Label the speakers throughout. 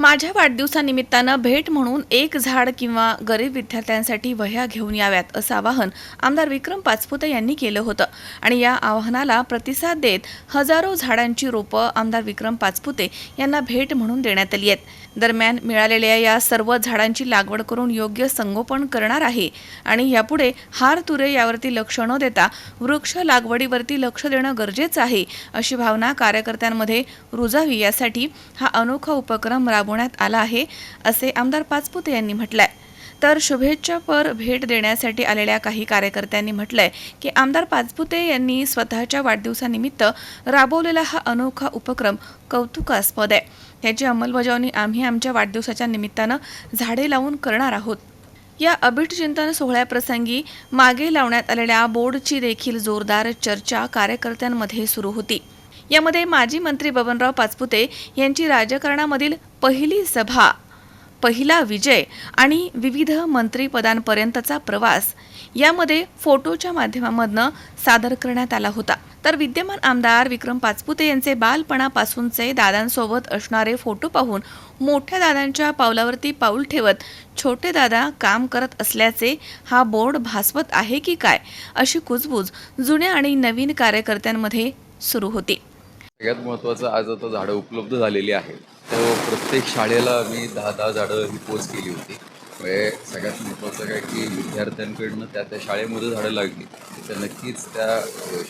Speaker 1: माझ्या वाढदिवसानिमित्तानं भेट म्हणून एक झाड किंवा गरीब विद्यार्थ्यांसाठी वह्या घेऊन याव्यात असं आवाहन आमदार विक्रम पाचपुते यांनी केलं होतं. आणि या आवाहनाला प्रतिसाद देत हजारो झाडांची रोपं आमदार विक्रम पाचपुते यांना भेट म्हणून देण्यात आली आहेत. दरम्यान मिळालेल्या या सर्व झाडांची लागवड करून योग्य संगोपन करणार आहे. आणि यापुढे हार तुरे यावरती लक्ष न देता वृक्ष लागवडीवरती लक्ष देणं गरजेचं आहे अशी भावना कार्यकर्त्यांमध्ये रुजावी यासाठी हा अनोखा उपक्रम राबवण्यात आला आहे असे आमदार पाचपुते यांनी म्हटलंय. तर शुभेच्छापर भेट देण्यासाठी आलेल्या काही कार्यकर्त्यांनी म्हटलंय की आमदार पाचपुते यांनी स्वतःच्या वाढदिवसानिमित्त राबवलेला हा अनोखा उपक्रम कौतुकास्पद आहे. याची अंमलबजावणी आम्ही आमच्या वाढदिवसाच्या निमित्तानं झाडे लावून करणार आहोत. या अभिट चिंतन सोहळ्याप्रसंगी मागे लावण्यात आलेल्या बोर्डची देखील जोरदार चर्चा कार्यकर्त्यांमध्ये सुरू होती. यामध्ये माजी मंत्री बबनराव पाचपुते यांची राजकारणामधील पहिली सभा पहिला विजय आणि विविध मंत्रीपदांपर्यंतचा प्रवास यामध्ये फोटोच्या माध्यमामधनं सादर करण्यात आला होता. तर विद्यमान आमदार विक्रम पाचपुते यांचे बालपणापासूनचे दादांसोबत असणारे फोटो पाहून मोठ्या दादांच्या पावलावरती पाऊल ठेवत छोटे दादा काम करत असल्याचे हा बोर्ड भासवत आहे की काय अशी कुजबूज जुन्या आणि नवीन कार्यकर्त्यांमध्ये सुरू होती.
Speaker 2: सगळ्यात महत्त्वाचं आज आता झाडं उपलब्ध झालेली आहेत. तर प्रत्येक शाळेला आम्ही दहा दहा झाडं ही पोच केली होती. म्हणजे सगळ्यात महत्त्वाचं काय की विद्यार्थ्यांकडनं त्या त्या शाळेमध्ये झाडं लागली. तर नक्कीच त्या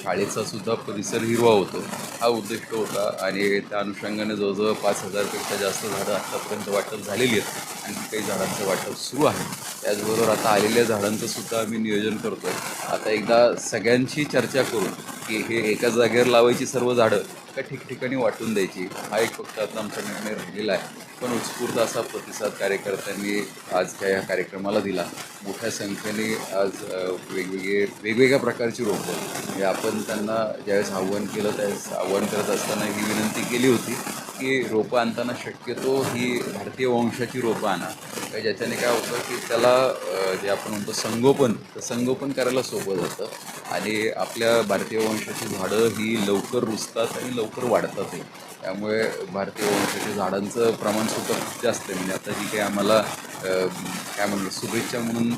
Speaker 2: शाळेचा सुद्धा परिसर हिरवा होतो. हा उद्दिष्ट होता आणि त्या अनुषंगाने जवळजवळ पाच हजारपेक्षा जास्त झाडं आत्तापर्यंत वाटप झालेली आहेत आणि काही झाडांचं वाटप सुरू आहे. त्याचबरोबर आता आलेल्या झाडांचं सुद्धा आम्ही नियोजन करतो आहे आता एकदा सगळ्यांशी चर्चा करून की हे एका जागेवर लावायची सर्व झाडं का ठिकठिकाणी वाटून द्यायची. हा एक फक्त आता आमचा निर्णय राहिलेला आहे. पण उत्स्फूर्त असा प्रतिसाद कार्यकर्त्यांनी आज त्या या कार्यक्रमाला दिला. मोठ्या संख्येने आज वेगवेगळे वेगवेगळ्या प्रकारची रोपं म्हणजे आपण त्यांना ज्यावेळेस आव्हान केलं त्यावेळेस आव्हान करत असताना ही विनंती केली होती. की रोपं आणताना शक्यतो ही भारतीय वंशाची रोपं आणा. का ज्याच्याने काय होतं की त्याला जे आपण म्हणतो संगोपन तर संगोपन करायला सोपं जातं. आणि आपल्या भारतीय वंशाची झाडं ही लवकर रुजतात आणि लवकर वाढतातही त्यामुळे भारतीय वंशाच्या झाडांचं प्रमाण सुद्धा खूप जास्त आहे. म्हणजे आता जी काही आम्हाला काय म्हणलं शुभेच्छा म्हणून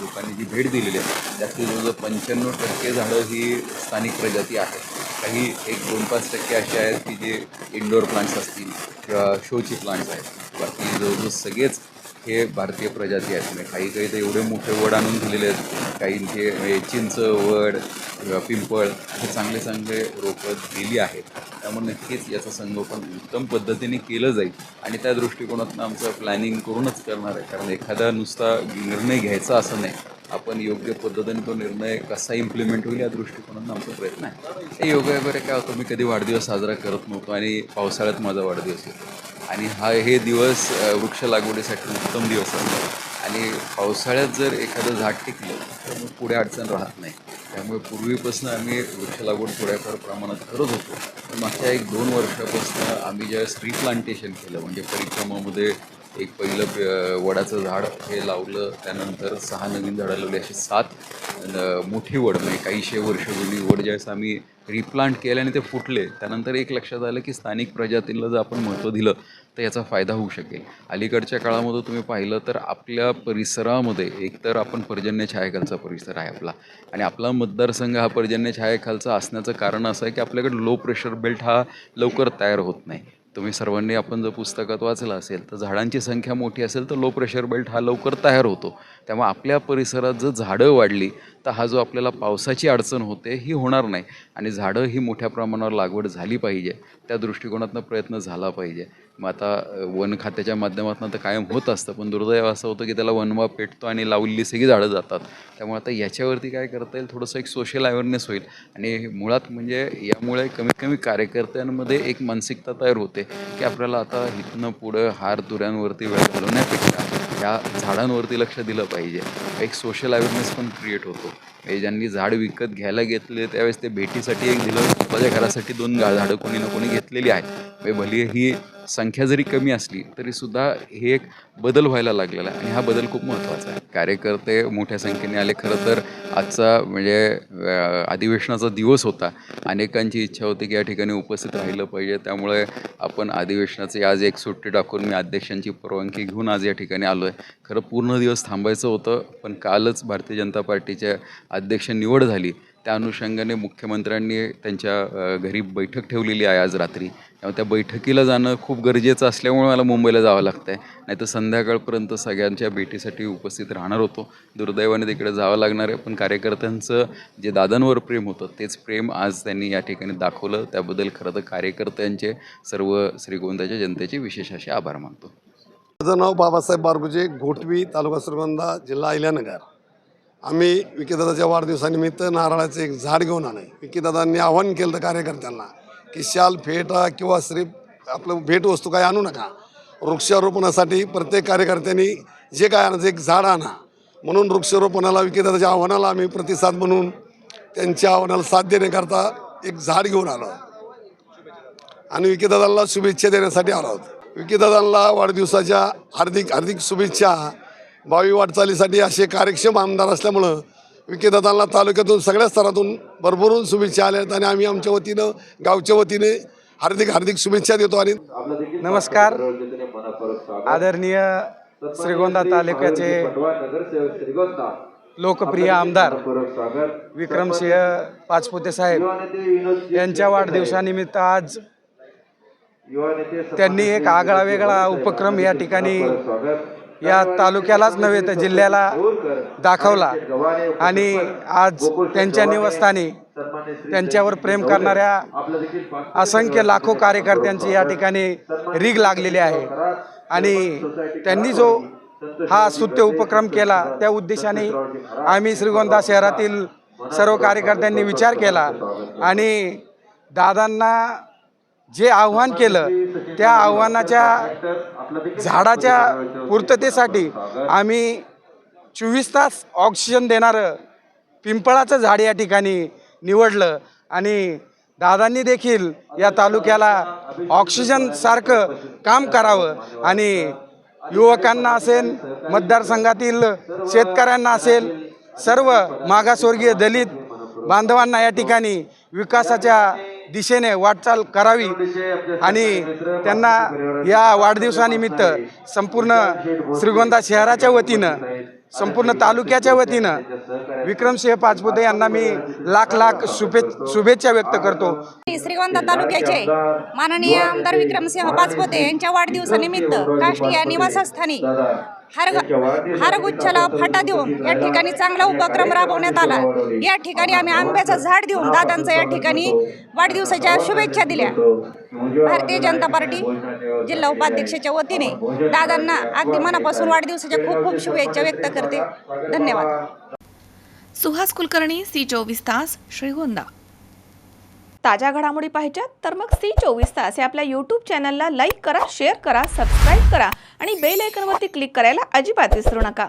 Speaker 2: लोकांनी जी भेट दिलेली आहे त्यातली जवळजवळ पंच्याण्णव टक्के झाडं ही स्थानिक प्रजाती आहेत. काही एक दोन पाच टक्के असे आहेत की जे इंडोर प्लांट्स असतील किंवा शोची प्लांट्स आहेत. बाकी जवळजवळ सगळेच हे भारतीय प्रजाती आहेत. म्हणजे काही काही तर एवढे मोठे वड आणून दिलेले आहेत. काहींचे म्हणजे चिंच वड किंवा पिंपळ हे चांगले चांगले रोपं दिली आहेत. त्यामुळे नक्कीच याचं संगोपन उत्तम पद्धतीने केलं जाईल. आणि त्या दृष्टिकोनातून आमचं प्लॅनिंग करूनच करणार आहे. कारण एखादा नुसता निर्णय घ्यायचा असं नाही. आपण योग्य पद्धतीने तो निर्णय कसा इम्प्लिमेंट होईल या दृष्टिकोनातून आमचा प्रयत्न आहे. हे योगा वगैरे काय होतो मी कधी वाढदिवस साजरा करत नव्हतो आणि पावसाळ्यात माझा वाढदिवस येतो आणि हा हे दिवस वृक्ष लागवडीसाठी उत्तम दिवस असतो आणि पावसाळ्यात जर एखादं झाड टिकलं तर मग पुढे अडचण राहत नाही. त्यामुळे पूर्वीपासून आम्ही वृक्ष लागवड थोड्याफार प्रमाणात करत होतो. पण मागच्या एक दोन वर्षापासून आम्ही ज्यावेळेस रिप्लांटेशन प्लांटेशन केलं म्हणजे परिक्रमामध्ये एक पहिलं वडाचं झाड हे लावलं त्यानंतर सहा नवीन झाडं लावली अशी सात मोठी वड म्हणजे काहीशे वर्ष जुनी वड ज्यावेळेस आम्ही रिप्लांट केले आणि ते फुटले. त्यानंतर एक लक्षात आलं की स्थानिक प्रजातींना जर आपण महत्त्व दिलं तर याचा फायदा होऊ शकेल. अलीकडच्या काळामध्ये तुम्ही पाहिलं तर आपल्या परिसरामध्ये एकतर आपण पर्जन्य छायाखालचा परिसर आहे आपला. आणि आपला मतदारसंघ हा पर्जन्य छायाखालचा असण्याचं कारण असं आहे की आपल्याकडे लो प्रेशर बेल्ट हा लवकर तयार होत नाही. तुम्ही सर्वांनी आपण जर पुस्तकात वाचलं असेल तर झाडांची संख्या मोठी असेल तर लो प्रेशर बेल्ट हा लवकर तयार होतो. त्यामुळे आपल्या परिसरात जर झाडं वाढली तर हा जो आपल्याला पावसाची अडचण होते ही होणार नाही. आणि झाडं ही मोठ्या प्रमाणावर लागवड झाली पाहिजे. त्या दृष्टिकोनातनं प्रयत्न झाला पाहिजे. मग आता वन खात्याच्या माध्यमातून तर कायम होत असतं पण दुर्दैव असं होतं की त्याला वनवा पेटतो आणि लावलेली सगळी झाडं जातात. त्यामुळे आता याच्यावरती काय करता येईल? थोडंसं एक सोशल अवेअरनेस होईल. आणि मुळात म्हणजे यामुळे कमीत कमी कार्यकर्त्यांमध्ये एक मानसिकता तयार होते की आपल्याला आता इथनं पुढं हार दुऱ्यांवरती वेळ घालवण्यापेक्षा या झाडांवरती लक्ष दिलं पाहिजे. एक सोशल अवेअरनेस पण क्रिएट होतो. हे ज्यांनी झाड विकत घ्यायला घेतले त्यावेळेस ते भेटीसाठी एक दिलं. माझ्या घरासाठी दोन झाडं कोणी ना कोणी घेतलेली आहेत. भले भली ही संख्या जरी कमी असली तरी सुद्धा हे एक बदल व्हायला लागलेला आहे. आणि हा बदल खूप महत्त्वाचा आहे. कार्यकर्ते मोठ्या संख्येने आले. खरं तर आजचा म्हणजे अधिवेशनाचा दिवस होता. अनेकांची इच्छा होती की या ठिकाणी उपस्थित राहिलं पाहिजे. त्यामुळे आपण अधिवेशनाची आज एक सुट्टी टाकून मी अध्यक्षांची परवानगी घेऊन आज या ठिकाणी आलो आहे खरं पूर्ण दिवस थांबायचं होतं पण कालच भारतीय जनता पार्टीच्या अध्यक्ष निवड झाली. त्या अनुषंगाने मुख्यमंत्र्यांनी त्यांच्या घरी बैठक ठेवलेली आहे आज रात्री. त्यामुळे त्या बैठकीला जाणं खूप गरजेचं असल्यामुळे मला मुंबईला जावं लागतं आहे नाही तर संध्याकाळपर्यंत सगळ्यांच्या भेटीसाठी उपस्थित राहणार होतो. दुर्दैवाने तिकडे जावं लागणार आहे. पण कार्यकर्त्यांचं जे दादांवर प्रेम होतं तेच प्रेम आज त्यांनी या ठिकाणी दाखवलं. त्याबद्दल खरं तर कार्यकर्त्यांचे सर्व श्रीगोंदाच्या जनतेचे विशेष असे आभार मानतो.
Speaker 3: माझं नाव बाबासाहेब बारगुजे घोटवी तालुका श्रीगोंदा जिल्हा अहिल्यानगर. आम्ही विकीदादाच्या वाढदिवसानिमित्त नारळाचं एक झाड घेऊन आलो विकीदादांनी आवाहन केलं तर कार्यकर्त्यांना की शाल फेटा किंवा श्री आपलं भेटवस्तू काय आणू नका. वृक्षारोपणासाठी प्रत्येक कार्यकर्त्यांनी जे काय आणायचं एक झाड आणा. म्हणून वृक्षारोपणाला विक्रेत्याच्या आव्हानाला आम्ही प्रतिसाद म्हणून त्यांच्या आव्हानाला साथ देण्याकरता एक झाड घेऊन आलो. आणि विकेदादांना शुभेच्छा देण्यासाठी आलो आहोत. विकेदादांना वाढदिवसाच्या हार्दिक हार्दिक शुभेच्छा. भावी वाटचालीसाठी असे कार्यक्षम आमदार असल्यामुळं विकीदादांना तालुक्यातून सगळ्या स्तरातून भरभरून शुभेच्छा आल्या आहेत आणि आम्ही आमच्या वतीनं गावच्या वतीने हार्दिक हार्दिक शुभेच्छा देतो आणि
Speaker 4: नमस्कार. आदरणीय श्रीगोंदा तालुक्याचे लोकप्रिय आमदार विक्रमसिंह पाचपुते साहेब यांच्या वाढदिवसानिमित्त आज त्यांनी एक आगळा वेगळा उपक्रम या ठिकाणी या तालुक्यालाच नव्हे तर जिल्ह्याला दाखवला. आणि आज त्यांच्या निवासस्थानी त्यांच्यावर प्रेम करणाऱ्या असंख्य लाखो कार्यकर्त्यांची या ठिकाणी रीग लागलेली आहे. आणि त्यांनी जो हा स्तुत्य उपक्रम केला त्या उद्देशाने आम्ही श्रीगोंदा शहरातील सर्व कार्यकर्त्यांनी विचार केला. आणि दादांना जे आव्हान केलं त्या आव्हानाच्या झाडाच्या पूर्ततेसाठी आम्ही चोवीस तास ऑक्सिजन देणारं पिंपळाचं झाड या ठिकाणी निवडलं आणि दादांनी देखील या तालुक्याला ऑक्सिजनसारखं काम करावं आणि युवकांना असेल मतदारसंघातील शेतकऱ्यांना असेल सर्व मागासवर्गीय दलित बांधवांना या ठिकाणी विकासाच्या दिशेने वाटचाल करावी आणि त्यांना या वाढदिवसानिमित्त संपूर्ण श्रीगोंदा शहराच्या वतीनं संपूर्ण तालुक्याच्या वतीनं विक्रमसिंह पाचपुते यांना मी लाख लाख शुभे शुभेच्छा व्यक्त करतो.
Speaker 5: श्रीगोंदा तालुक्याचे माननीय आमदार विक्रमसिंह पाचपोते यांच्या वाढदिवसानिमित्त काष्टी या निवासस्थानी हार हारगुच्छाला फाटा देऊन या ठिकाणी चांगला उपक्रम राबवण्यात आला. या ठिकाणी आम्ही आंब्याचं झाड देऊन दादांचं या ठिकाणी वाढदिवसाच्या शुभेच्छा दिल्या. भारतीय जनता पार्टी जिल्हा उपाध्यक्षाच्या वतीने दादांना अगदी मनापासून वाढदिवसाच्या खूप खूप शुभेच्छा व्यक्त करते. धन्यवाद.
Speaker 1: सुहास कुलकर्णी सी चोवीस तास श्रीगोंदा ताज्या घडामोडी पाहिजेत तर मग सी चोवीस तास या आपल्या यूट्यूब चॅनलला लाईक करा शेअर करा सबस्क्राईब करा आणि बेल आयकनवरती क्लिक करायला अजिबात विसरू नका.